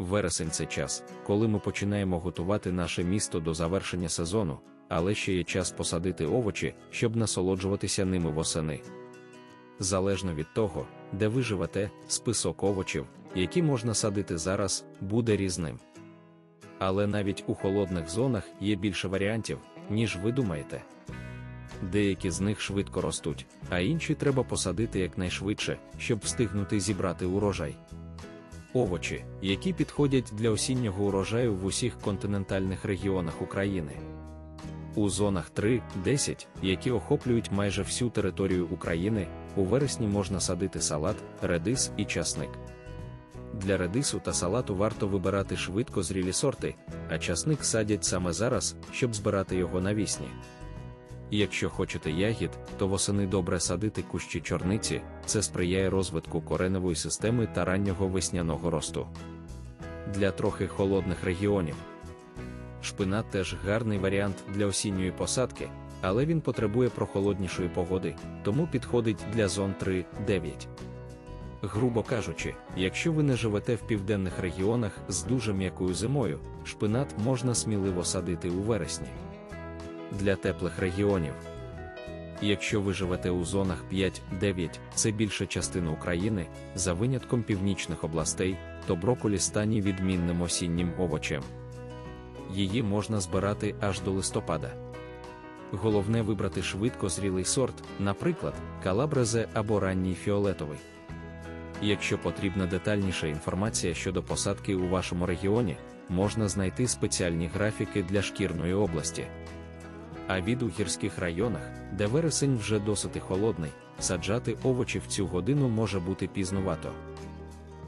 Вересень це час, коли ми починаємо готувати наше місто до завершення сезону, але ще є час посадити овочі, щоб насолоджуватися ними восени. Залежно від того, де ви живете, список овочів, які можна садити зараз, буде різним. Але навіть у холодних зонах є більше варіантів, ніж ви думаєте. Деякі з них швидко ростуть, а інші треба посадити якнайшвидше, щоб встигнути зібрати урожай. Овочі, які підходять для осіннього урожаю в усіх континентальних регіонах України. У зонах 3-10, які охоплюють майже всю територію України, у вересні можна садити салат, редис і часник. Для редису та салату варто вибирати швидко зрілі сорти, а часник садять саме зараз, щоб збирати його навісні. Якщо хочете ягід, то восени добре садити кущі чорниці, це сприяє розвитку кореневої системи та раннього весняного росту. Для трохи холодних регіонів. Шпинат теж гарний варіант для осінньої посадки, але він потребує прохолоднішої погоди, тому підходить для зон 3-9. Грубо кажучи, якщо ви не живете в південних регіонах з дуже м'якою зимою, шпинат можна сміливо садити у вересні. Для теплих регіонів. Якщо ви живете у зонах 5-9, це більша частина України, за винятком північних областей, то броколі стані відмінним осіннім овочем. Її можна збирати аж до листопада. Головне вибрати швидко зрілий сорт, наприклад, калабрезе або ранній фіолетовий. Якщо потрібна детальніша інформація щодо посадки у вашому регіоні, можна знайти спеціальні графіки для шкірної області. А від у гірських районах, де вересень вже досить холодний, саджати овочі в цю годину може бути пізнувато.